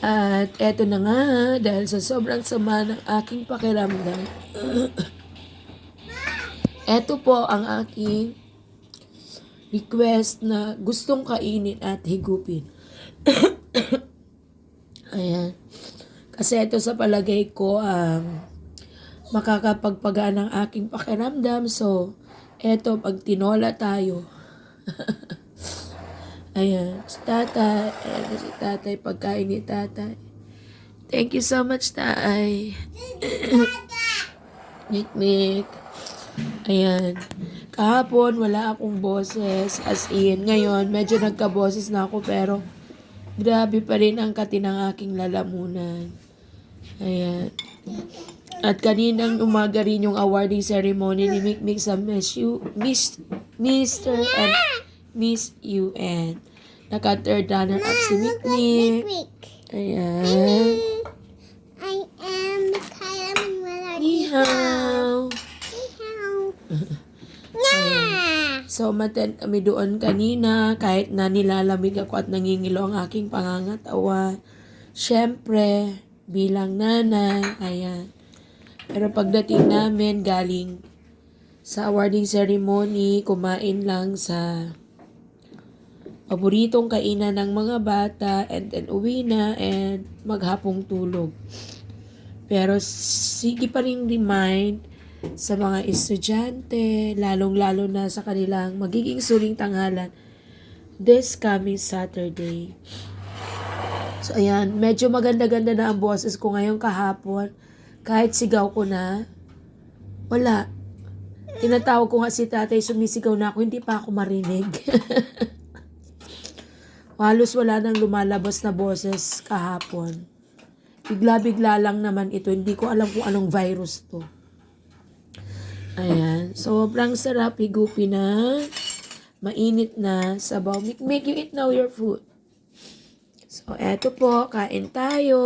At eto na nga, dahil sa sobrang sama ng aking pakiramdam, eto po ang aking request na gustong kainin at higupin. Ayan. Kasi ito sa palagay ko ang makakapagpagaan ng aking pakiramdam. So, eto pag tinola tayo. Ayan. Si tatay. Ayan si tatay. Pagkain ni tatay. Thank you so much, tay. Mik Mik. Ayan. Kahapon, wala akong boses. As in, ngayon, medyo nagka-boses na ako pero grabe pa rin ang kati ng aking lalamunan. Ayan. At kaninang umaga rin yung awarding ceremony ni Mick sa Miss U, Miss, Mr. and Miss UN. Naka-third runner up si Mick Mick. Quick. Ayan. I am Kyle Miller. Ni hao. Yeah. So, maten kami doon kanina kahit na nilalamig ako at nangingilo ang aking pangangatawa. Siyempre, bilang nanay, ayan. Pero pagdating namin galing sa awarding ceremony, kumain lang sa paboritong kainan ng mga bata and then uwi na and maghapong tulog. Pero sige pa rin remind sa mga estudyante, lalong-lalo na sa kanilang magiging suling tanghalan this coming Saturday. So, ayan, medyo maganda-ganda na ang boses ko ngayon kahapon. Kahit sigaw ko na, wala. Tinatawag ko nga si tatay, sumisigaw na ako, hindi pa ako marinig. Halos wala nang lumalabas na boses kahapon. Bigla-bigla lang naman ito. Hindi ko alam kung anong virus to. Ayan. Sobrang sarap higupin na. Mainit na sabaw. Make, make you eat now your food. So, eto po. Kain tayo.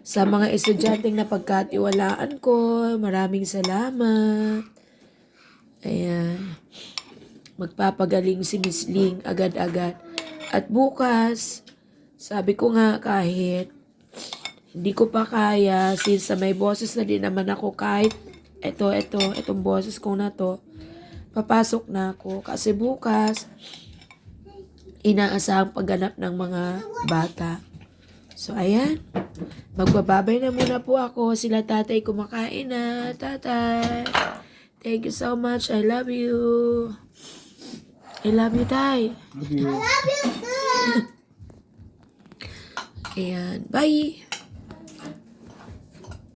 Sa mga estudyanteng na pagkatiwalaan ko, maraming salamat. Ayan. Magpapagaling si Miss Ling agad-agad. At bukas, sabi ko nga kahit hindi ko pa kaya since may boses na din naman ako kahit eto, eto, etong boses ko na to, papasok na ako. Kasi bukas, inaasahang pagganap ng mga bata. So, ayan. Magbababay na muna po ako. Sila tatay kumakain na. Tatay. Thank you so much. I love you. I love you, tay. Love you too. Ayan. Bye.